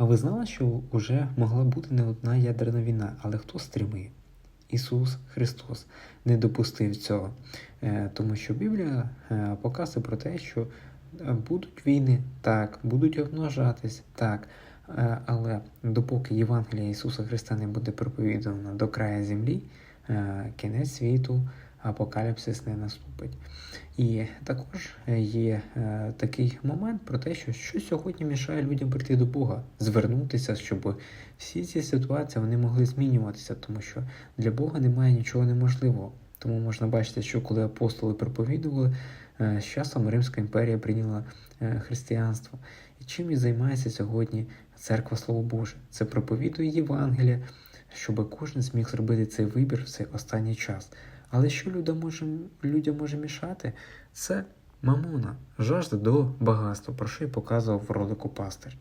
А ви знали, що вже могла бути не одна ядерна війна, але хто стримує? Ісус Христос. Не допустив цього, Е, тому що Біблія е, показує про те, що е, будуть війни, так, будуть обмножатись, так, але допоки Євангелія Ісуса Христа не буде проповідано до краю землі, кінець світу, апокаліпсис не наступить. І також є е, такий момент про те, що що сьогодні мішає людям прийти до Бога, звернутися, щоб всі ці ситуації вони могли змінюватися, тому що для Бога немає нічого неможливого. Тому можна бачити, що коли апостоли проповідували, е, з часом Римська імперія прийняла е, християнство. І чим і займається сьогодні церква Слово Боже? Це проповідує Євангелія, щоб кожен зміг зробити цей вибір в цей останній час. Але що людям може, людям може мішати? Це мамона, жажда до багатства, про що я показував в ролику пастир.